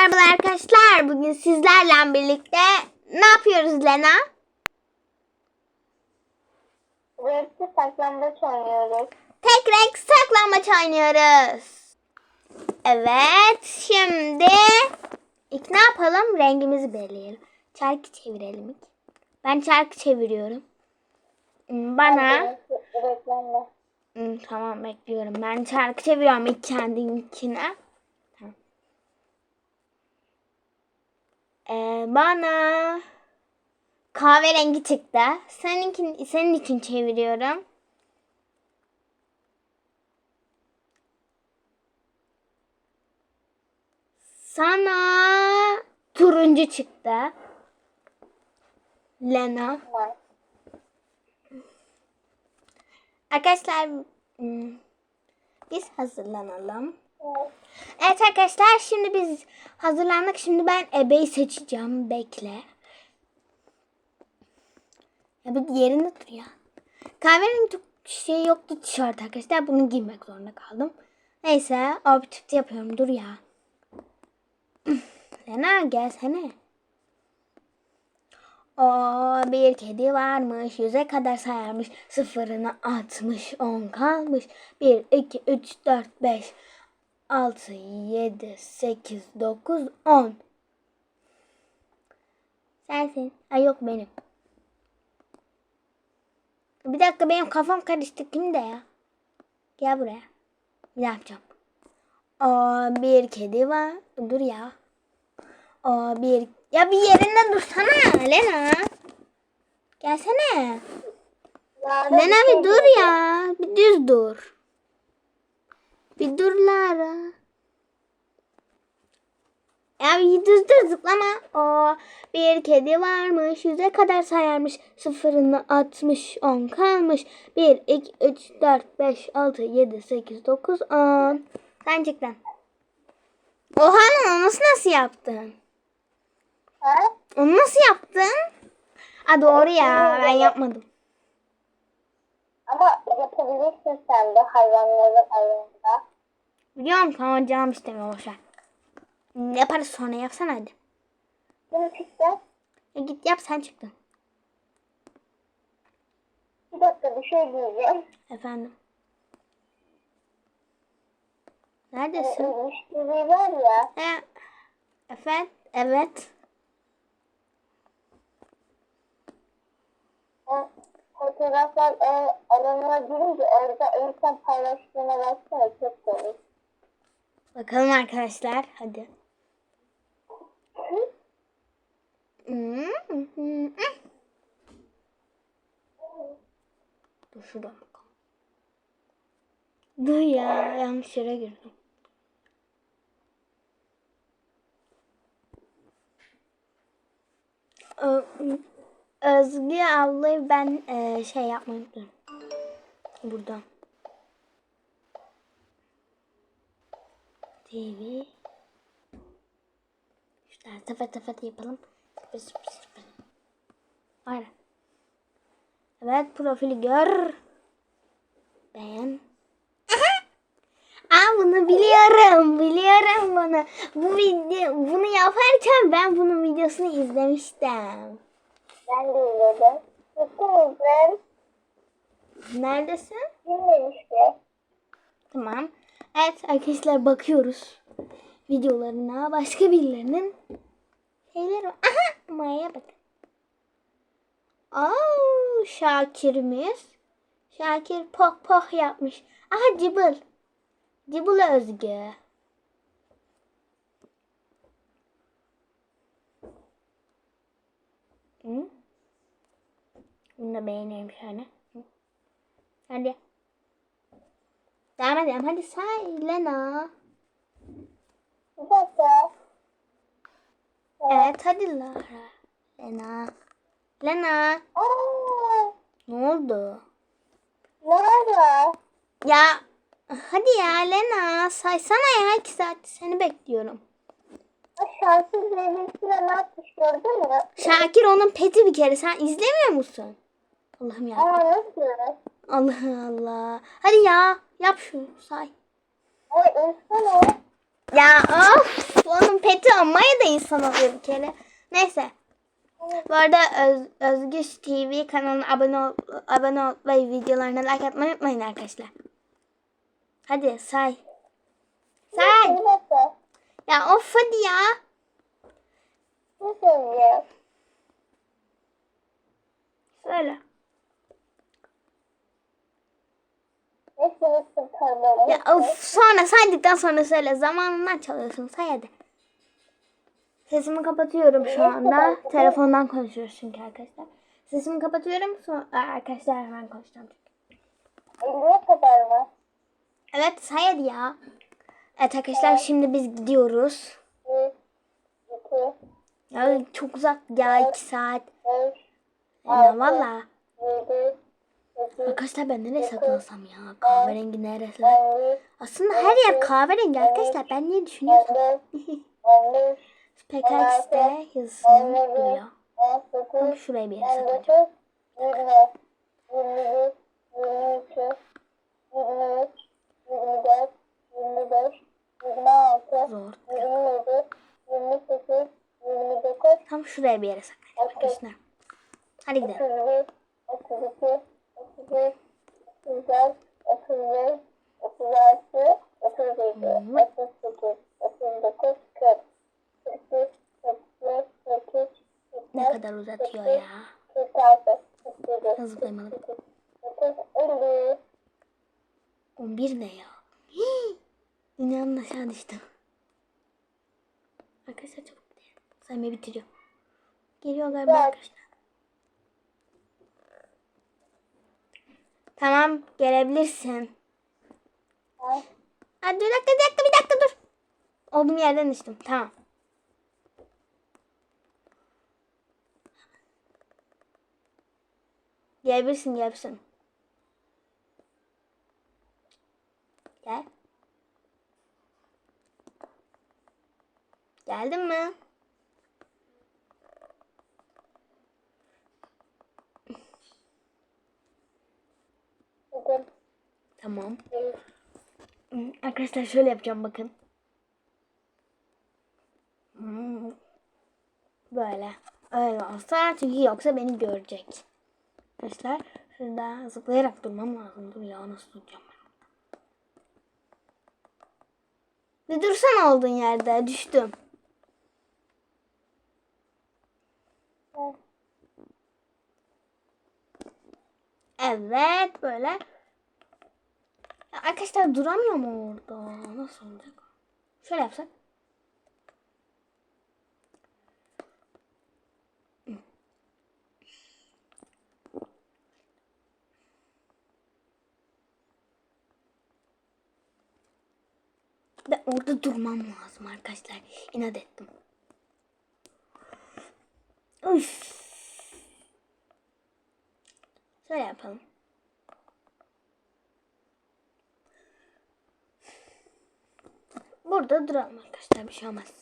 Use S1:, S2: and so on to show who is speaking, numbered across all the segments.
S1: merhabalar arkadaşlar. Bugün sizlerle birlikte ne yapıyoruz Lena?
S2: Renkli saklambaç oynuyoruz.
S1: Tek renk saklambaç oynuyoruz. Evet, şimdi ilk ne yapalım? Rengimizi belirleyelim. Çarkı çevirelim ilk. Ben çarkı çeviriyorum. Bana
S2: renklenme.
S1: Hmm, tamam bekliyorum. Ben çarkı çeviriyorum ilk kendimkine. Ee, bana kahverengi çıktı. Seninkin, senin için çeviriyorum. Sana turuncu çıktı. Lena. Arkadaşlar hmm, biz hazırlanalım.
S2: Evet.
S1: Arkadaşlar şimdi biz hazırlandık. Şimdi ben ebeyi seçeceğim. Bekle. Ya bir yerinde dur ya. Kahverengi çok şey yoktu tişört arkadaşlar. Bunu giymek zorunda kaldım. Neyse objektif yapıyorum. Dur ya. Lena gelsene. O bir kedi varmış, yüze kadar sayarmış, sıfırını atmış, on kalmış. Bir, iki, üç, dört, beş, altı, yedi, sekiz, dokuz, on. Sensin. Ay yok benim. Bir dakika benim kafam karıştı. Kimde ya? Gel buraya. Daha yapacağım. O bir kedi var. Dur ya. O bir... Ya bir yerinde dursana Lena. Gelsene.
S2: Lara
S1: Lena
S2: şey
S1: bir dur ya. Bir düz dur. Bir dur Lara. Ya bir düz dur zıplama. O bir kedi varmış. Yüze kadar sayarmış. Sıfırını atmış. On kalmış. Bir, iki, üç, dört, beş, altı, yedi, sekiz, dokuz, on. Sen çık lan. Oha lan onu nasıl yaptın?
S2: Ha?
S1: Onu nasıl yaptın? Ha doğru ya ben yapmadım.
S2: Ama yapabilirsin sen de hayvanların arasında.
S1: Biliyorum ama canım istemiyor boşver. Yaparız sonra yapsana hadi.
S2: Bunu çıktı.
S1: Ya git yap sen çıktın.
S2: Bir dakika bir şey diyeceğim.
S1: Efendim. Neredesin?
S2: Müşteri var ya.
S1: E, efendim? Evet.
S2: O fotoğraflar e, alanına girince orada en son paylaştığına baksana çok komik.
S1: Bakalım arkadaşlar. Hadi. Dur şuradan bakalım. Dur ya yanlış yere girdim. Özgü ablayı ben e, şey yapmayı unuttum. Buradan. TV. Şuradan sıfır sıfır yapalım. Sıfır sıfır sıfır. Aynen. Evet profili gör. Beğen. Aa bunu biliyorum. Biliyorum bunu. Bu video bunu yaparken ben bunun videosunu izlemiştim.
S2: Ben de izledim. Nasıl izledin?
S1: Neredesin?
S2: Bilmemişti.
S1: Tamam. Evet arkadaşlar bakıyoruz videolarına. Başka birilerinin şeyleri var. Aha Maya bak. Aa Şakir'imiz. Şakir poh poh yapmış. Aha Cıbıl. Cıbıl Özgü. Hı? Bunu da beğeniyorum şöyle. Hadi. Devam edelim. Hadi say Lena. Evet hadi Lara. Lena. Lena. Ne oldu?
S2: Lara.
S1: Ya hadi ya Lena. Saysana ya. iki saat seni bekliyorum.
S2: Şarkı sevgilisine ne yapmış gördün mü?
S1: Şakir onun peti bir kere. Sen izlemiyor musun? Allah'ım ya. Allah Allah. Hadi ya. Yap şunu say.
S2: O insan o.
S1: Ya of. Onun peti o. son oluyor bir kere. Neyse. Bu arada Öz, Özgüç TV kanalına abone ol, abone ol ve videolarına like atmayı unutmayın arkadaşlar. Hadi say. Say. Ya of hadi ya. Söyle. Ya of sonra saydıktan sonra söyle. Zamanından çalıyorsun. Say hadi. Sesimi kapatıyorum şu anda. Telefondan konuşuyoruz çünkü arkadaşlar. Sesimi kapatıyorum. Sonra arkadaşlar hemen konuşacağım.
S2: 50'ye kadar mı?
S1: Evet say hadi ya. Evet arkadaşlar şimdi biz gidiyoruz.
S2: 1, 2,
S1: Ya çok uzak ya 2 saat.
S2: 5,
S1: Ya valla.
S2: 7, 8,
S1: Arkadaşlar ben nereye saklansam ya? Kahverengi neresi?
S2: 50,
S1: Aslında her yer kahverengi arkadaşlar. Ben niye düşünüyorsam.
S2: 54, 55,
S1: PKX'de yazısını.
S2: 18,
S1: Tam şuraya bir yere saklayacağım.
S2: 29, 20, 22, 23, 24, 25, 26,
S1: Zor.
S2: 27, 28, 29,
S1: Tam şuraya bir yere saklayacağım arkadaşlar. Hadi gidelim.
S2: 31, 32, 33, 34, 35, 36, 37, 38, 39, 40, 41, 44, 43,
S1: Ne kadar uzatıyor ya.
S2: 46, 47,
S1: Zıplayamadım.
S2: 49, 50.
S1: 11 ne ya? Dünyanın aşağı düştü. Arkadaşlar çabuk gidelim. Saymayı bitiriyor. Geliyor galiba arkadaşlar. Tamam gelebilirsin.
S2: Ha?
S1: Hadi bir dakika bir dakika bir dakika dur. Olduğum yerden düştüm. Tamam. Gelebilirsin gelebilirsin. Gel. Geldin mi?
S2: Dedim.
S1: Tamam. Hmm, Arkadaşlar şöyle yapacağım bakın. Hmm. Böyle. Öyle olsa çünkü yoksa beni görecek. Arkadaşlar şurada zıplayarak durmam lazım. Dur ya nasıl duracağım ben? Bir dursana olduğun yerde düştüm. Evet böyle. Arkadaşlar duramıyor mu orada? Nasıl olacak? Şöyle yapsak. Ben orada durmam lazım arkadaşlar. İnat ettim. Üf. Şöyle yapalım. Burada duralım arkadaşlar bir şey olmaz.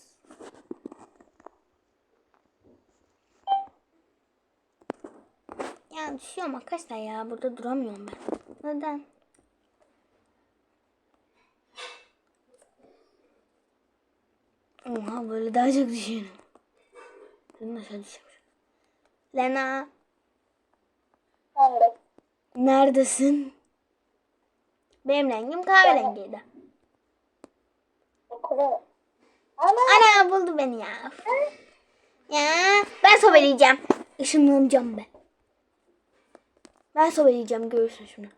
S1: Ya düşüyorum arkadaşlar ya burada duramıyorum ben. Neden? Oha böyle daha çok düşüyorum. Ben aşağı düşüyorum. Lena
S2: Ben de.
S1: neredesin? Benim rengim kahverengiydi.
S2: Ama
S1: Ana buldu beni ya. Ya ben sobeleyeceğim. Işınlanacağım ben. Ben sobeleyeceğim görürsün şimdi.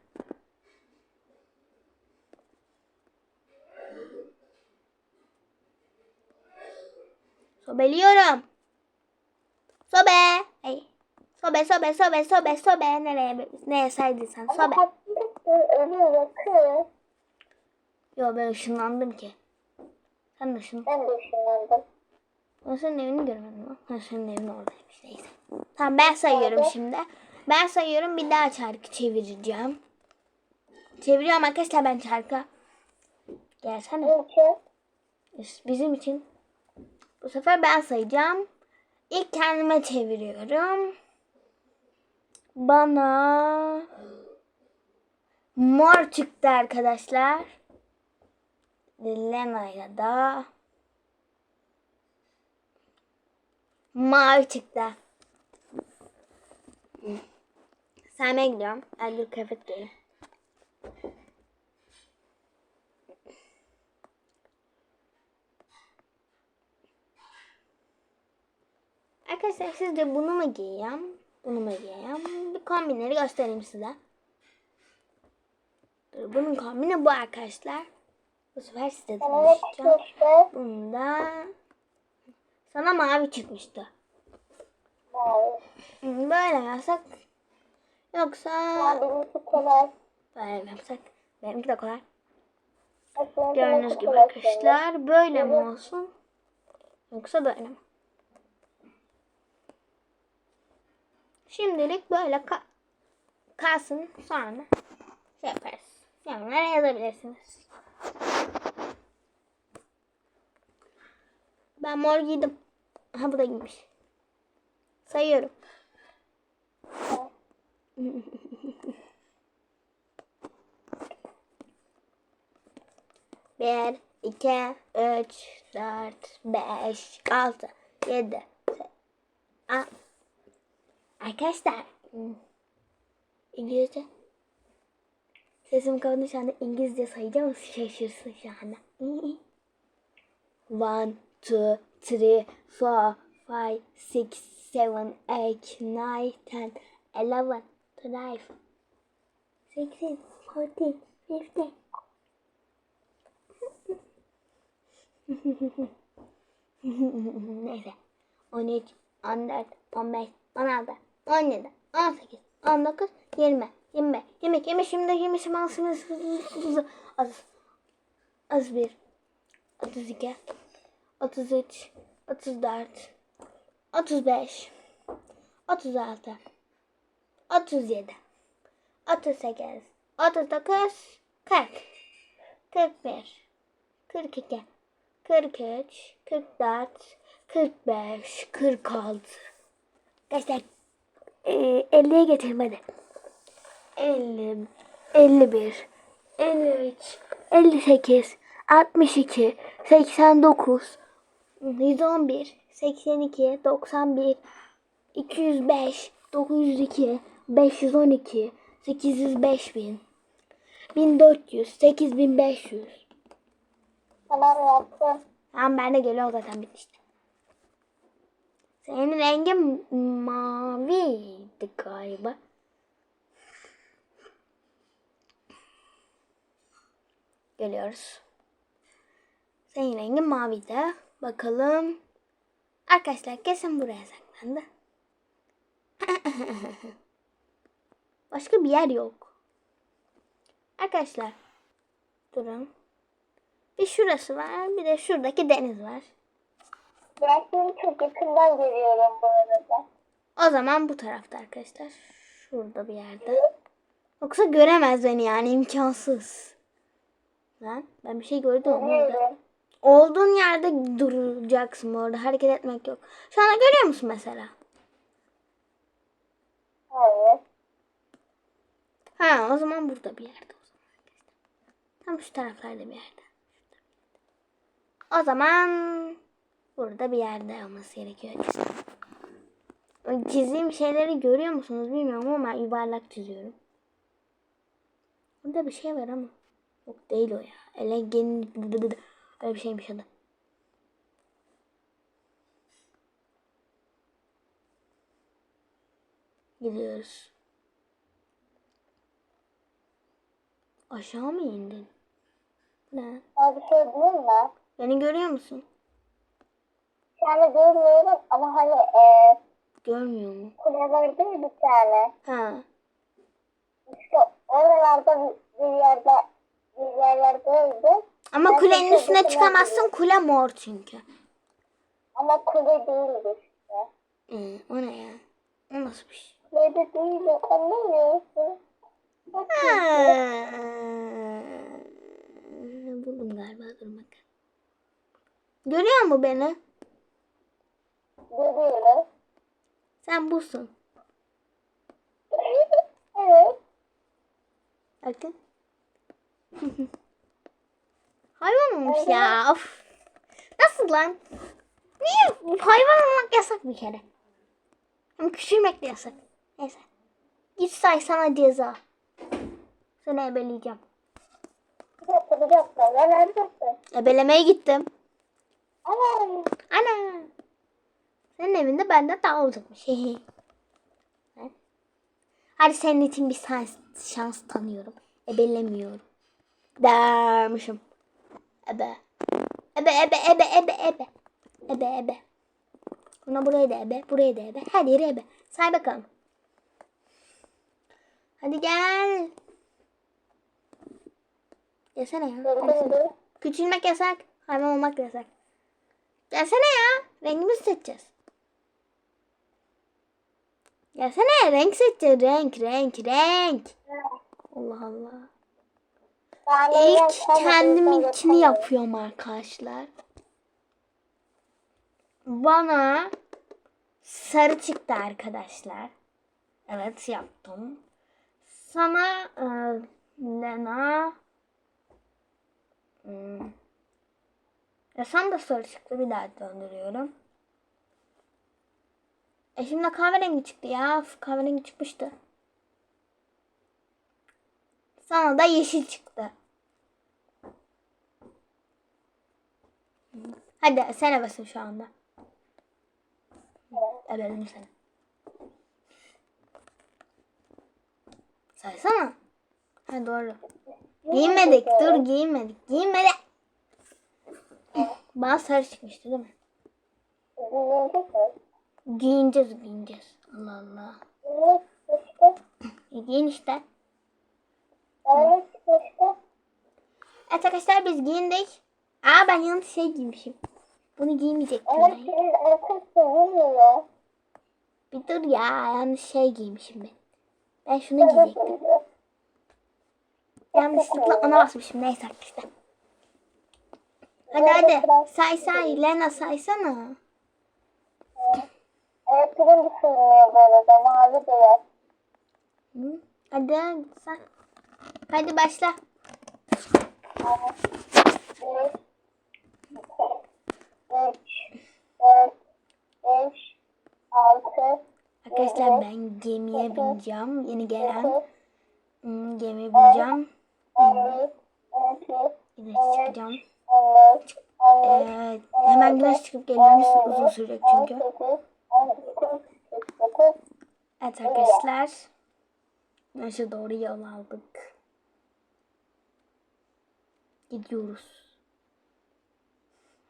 S1: Sobeliyorum. Sobe. Ay. Sobe sobe sobe sobe sobe. Nereye neye saydıysan sobe.
S2: ölüyor yakıyor.
S1: Yo ben ışınlandım ki. Sen de ışın.
S2: Ben de ışınlandım.
S1: Ben senin evini görmedim lan. Ha senin evin oradaymış neyse. Tamam ben sayıyorum şimdi. Ben sayıyorum bir daha çarkı çevireceğim. Çeviriyorum arkadaşlar ben çarkı. Gelsene.
S2: Niçin?
S1: Bizim için. Bu sefer ben sayacağım. İlk kendime çeviriyorum. Bana mor çıktı arkadaşlar. Lena'ya da Mavi çıktı. Saymaya gidiyorum. Eldir kıyafet giyeyim. Arkadaşlar sizce bunu mu giyeyim? Bunu mu giyeyim? Bir kombinleri göstereyim size. Dur, bunun kombini bu arkadaşlar. Bu sefer
S2: çıktı işte?
S1: Bunda sana mavi çıkmıştı.
S2: Mavi.
S1: Böyle yapsak yoksa böyle yapsak? Benimki de kolay. Gördüğünüz gibi arkadaşlar böyle mi olsun? Yoksa böyle mi? Şimdilik böyle ka- kalsın sonra şey yaparız. Yorumlara yazabilirsiniz. Ben mor giydim. Ha bu da giymiş. Sayıyorum. Bir, iki, üç, dört, beş, altı, yedi. A- Arkadaşlar. İngilizce. Sesim kapalı şu anda İngilizce sayacağım. Şaşırsın şu anda. One, two, three, four, five, six, seven, eight, nine, ten, eleven, twelve, sixteen, fourteen, fifteen. Neyse. 13, 14, 15, 16, 17, 18, 19, 20, 25, 22, 23, 24, 25, 26, 30, az bir, 32, 33, 34, 35, 36, 37, 38, 39, 40, 41, 42, 43, 44, 45, 46. Arkadaşlar e, 50'ye getirdim hadi. 50, 51, 53, 58, 62, 89, 111, 82, 91, 205, 902, 512, 805 bin, 1400, 8500.
S2: Tamam yaptım.
S1: Tamam ben de geliyor zaten bitti işte. Senin rengin maviydi galiba. Geliyoruz. Senin rengin maviydi. Bakalım. Arkadaşlar kesin buraya saklandı. Başka bir yer yok. Arkadaşlar. Durun. Bir şurası var. Bir de şuradaki deniz var.
S2: Ben seni çok yakından görüyorum bu arada.
S1: O zaman bu tarafta arkadaşlar. Şurada bir yerde. Yoksa göremez beni yani imkansız. Lan ben bir şey gördüm orada. Olduğun yerde duracaksın orada. Hareket etmek yok. Şu anda görüyor musun mesela?
S2: Hayır.
S1: Ha o zaman burada bir yerde o zaman. Tam şu taraflarda bir yerde. O zaman burada bir yerde olması gerekiyor. Çizdiğim şeyleri görüyor musunuz bilmiyorum ama ben yuvarlak çiziyorum. Burada bir şey var ama. Yok değil o ya. Elegen... Öyle bir şeymiş adı. Gidiyoruz. Aşağı mı indin? Ne?
S2: Şey diyeyim mi?
S1: Beni görüyor musun?
S2: Anda görmüyorum ama hani e,
S1: Görmüyor mu?
S2: kule vardı ya bir tane.
S1: Ha.
S2: İşte oralarda bir, bir yerde bir yerlerdeydi.
S1: Ama kulenin üstüne çıkamazsın. Kule mor çünkü.
S2: Ama kule değildi işte.
S1: Ee, o ne ya? O nasıl bir şey?
S2: Kule de değildi anlamıyorsun. Bak
S1: Ha. Buldum galiba. Dur bakalım. Görüyor mu beni?
S2: Görüyorum.
S1: Sen busun.
S2: evet.
S1: Bakın. Hayvan olmuş ya. Of. Nasıl lan? Niye? Hayvan olmak yasak bir kere. Hem küçülmek de yasak. Neyse. Git say sana ceza. Seni ebeleyeceğim.
S2: Bir dakika bir dakika. Ya neredesin?
S1: Ebelemeye gittim.
S2: Anam.
S1: Ana. Senin evinde benden daha uzakmış. Ben- Hadi senin için bir şans, şans tanıyorum. Ebelemiyorum. Dermişim. Ebe. Ebe ebe ebe ebe ebe. Ebe ebe. Buna buraya da ebe. Buraya da ebe. Her yere ebe. Say bakalım. Hadi gel. Gelsene ya. Gelsene. Küçülmek yasak. Hayvan olmak yasak. Gelsene ya. Rengimizi seçeceğiz. Gelsene. Renk seçeceğiz. Renk, renk, renk. Allah Allah. İlk kendiminkini yapıyorum arkadaşlar. Bana sarı çıktı arkadaşlar. Evet yaptım. Sana e, Lena hmm. Ya sana da sarı çıktı. Bir daha döndürüyorum. E şimdi kahverengi çıktı ya. Kahverengi çıkmıştı. Sana da yeşil çıktı. Hadi sen basın şu anda. Ebelim seni. Saysana. Ha doğru. Giyinmedik. Dur giyinmedik. Giyinmedik. Bana sarı çıkmıştı değil mi? Giyineceğiz giyineceğiz. Allah Allah. E, giyin işte. Evet arkadaşlar biz giyindik. Aa ben yanlış şey giymişim. Bunu giymeyecektim
S2: Ama
S1: ben.
S2: senin.
S1: Bir dur ya yanlış şey giymişim ben. Ben şunu giyecektim. Yanlışlıkla ona basmışım. Neyse arkadaşlar. Hadi hadi. Say say. Lena saysana.
S2: Ayakkabım düşünmüyor bu arada. Mavi beyaz.
S1: Hı? Hadi say. Hadi başla.
S2: Bir, iki, üç, dört, beş, altı,
S1: Arkadaşlar ben gemiye bineceğim. Yeni gelen hmm,
S2: on iki,
S1: Güneş çıkacağım. Ee, hemen güneş çıkıp geliyorum. Uzun sürecek çünkü. Evet arkadaşlar. Güneşe doğru yol aldık. Gidiyoruz.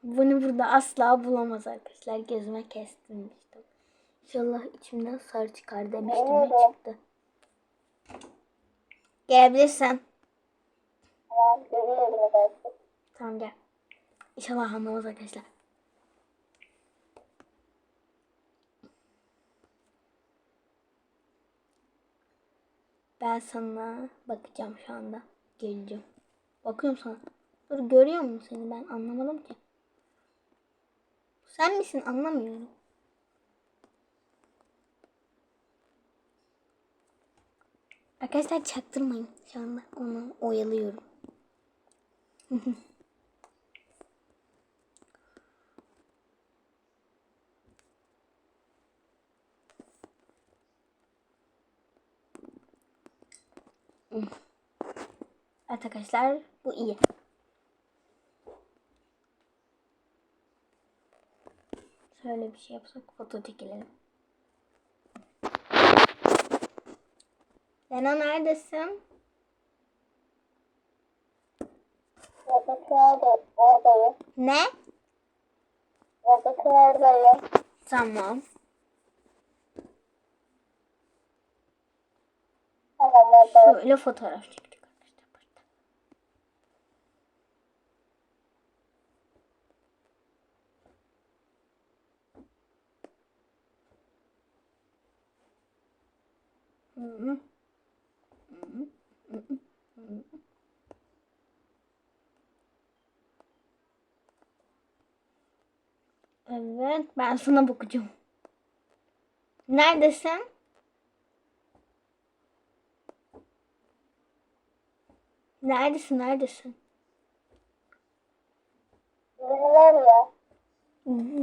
S1: Bunu burada asla bulamaz arkadaşlar. Gözüme kestirmiştim. İnşallah içimden sarı çıkar demiştim ve çıktı. Gelebilirsen.
S2: Tamam,
S1: gel. İnşallah anlamaz arkadaşlar. Ben sana bakacağım şu anda. Geleceğim. Bakıyorum sana. Dur görüyor musun seni ben anlamadım ki. Sen misin anlamıyorum. Arkadaşlar çaktırmayın şu anda onu oyalıyorum. Evet arkadaşlar bu iyi. Şöyle bir şey yapsak foto çekelim. Lena neredesin? Ne? Tamam. Şöyle fotoğraf çektik arkadaşlar. burada. Hı hı. Hı hı. Hı hı. Hı hı. Evet, ben sana bakacağım. Neredesin? Neredesin? Neredesin?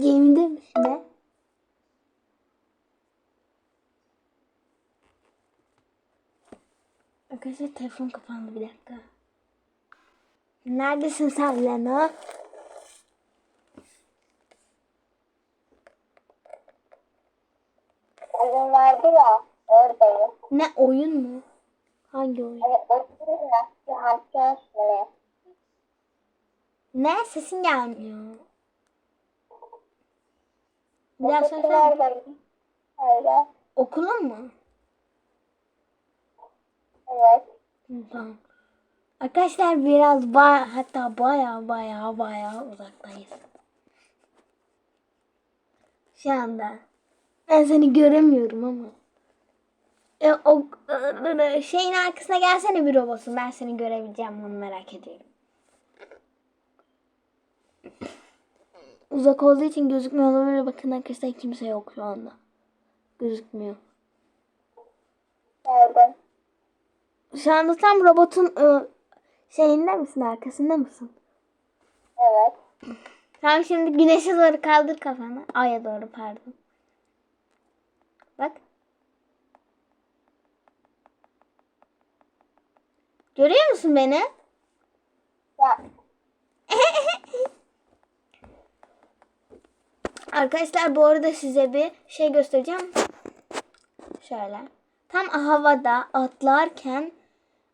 S1: Gemide misin ne? Arkadaşlar telefon kapandı bir dakika. Neredesin sen Lena?
S2: Oyun vardı ya oradayım.
S1: Ne oyun mu? Hangi oyun?
S2: Hani oturayım ya. Ne?
S1: Sesin gelmiyor. Bir daha söylesene. Okulun mu?
S2: Evet.
S1: Tamam. Arkadaşlar biraz ba hatta baya baya baya uzaktayız. Şu anda. Ben seni göremiyorum ama. E, o e, şeyin arkasına gelsene bir robotun. Ben seni görebileceğim onu merak ediyorum. Uzak olduğu için gözükmüyor olabilir. Bakın arkadaşlar kimse yok şu anda. Gözükmüyor.
S2: Nerede?
S1: Şu anda tam robotun e, şeyinde misin, arkasında mısın?
S2: Evet.
S1: Tamam şimdi güneşe doğru kaldır kafanı. Aya doğru pardon. Bak. Görüyor musun beni?
S2: Ya.
S1: Arkadaşlar bu arada size bir şey göstereceğim. Şöyle. Tam havada atlarken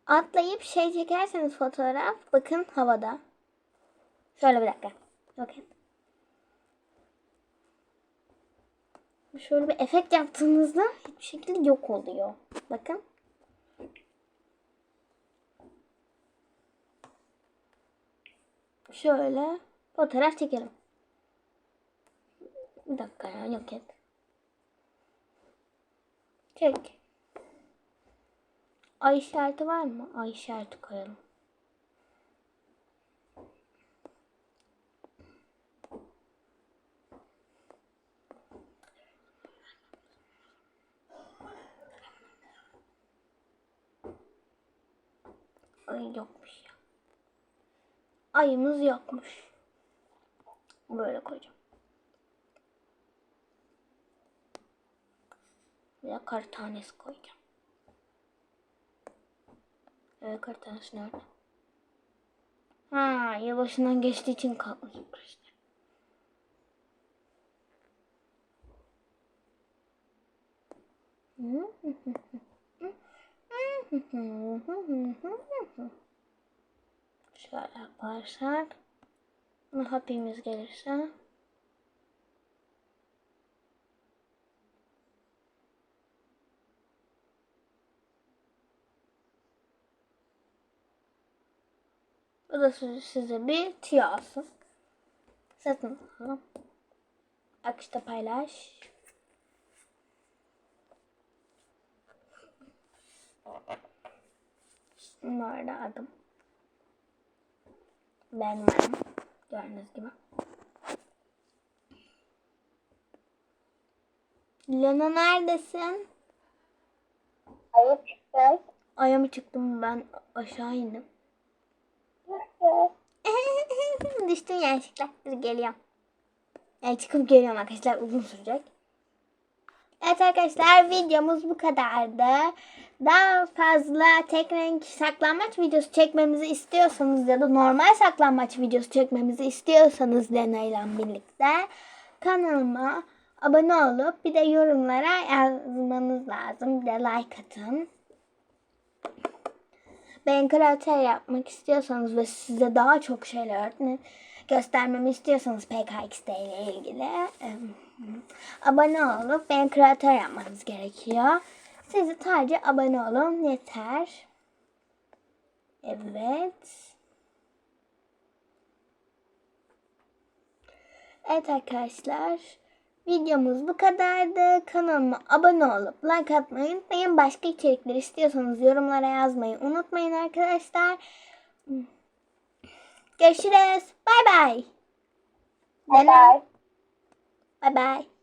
S1: atlayıp şey çekerseniz fotoğraf bakın havada. Şöyle bir dakika. Bakın. Şöyle bir efekt yaptığınızda hiçbir şekilde yok oluyor. Bakın. Şöyle fotoğraf çekelim. Bir dakika ya yok et. Çek. Ay işareti var mı? Ay işareti koyalım. Ay yokmuş ya. Ayımız yokmuş. Böyle koyacağım. Bir de kar tanesi koyacağım. Evet kar tanesi nerede? Ha yılbaşından geçtiği için kalkmış işte. Şöyle yaparsak. Hapimiz gelirse. Bu da size- bir tüyo olsun. Satın alalım. Akışta paylaş. Bunlar da adım. Ben varım. Gördüğünüz gibi. Lena neredesin?
S2: Ayıp çıktı.
S1: Aya mı çıktım ben aşağı indim. Düştüm yanlışlıkla. Dur geliyorum. Yani çıkıp geliyorum arkadaşlar. Uzun sürecek. Evet arkadaşlar videomuz bu kadardı. Daha fazla tek renk saklanmaç videosu çekmemizi istiyorsanız ya da normal saklanmaç videosu çekmemizi istiyorsanız Lena ile birlikte kanalıma abone olup bir de yorumlara yazmanız lazım. Bir de like atın. Ben kreatör yapmak istiyorsanız ve size daha çok şeyler öğretmek, göstermemi istiyorsanız PKXD ile ilgili abone olup ben kreatör yapmanız gerekiyor. Sizi sadece abone olun yeter. Evet. Evet arkadaşlar. Videomuz bu kadardı. Kanalıma abone olup like atmayı unutmayın. Başka içerikler istiyorsanız yorumlara yazmayı unutmayın arkadaşlar. Görüşürüz. Bay bay.
S2: Bye bye.
S1: Bay bay.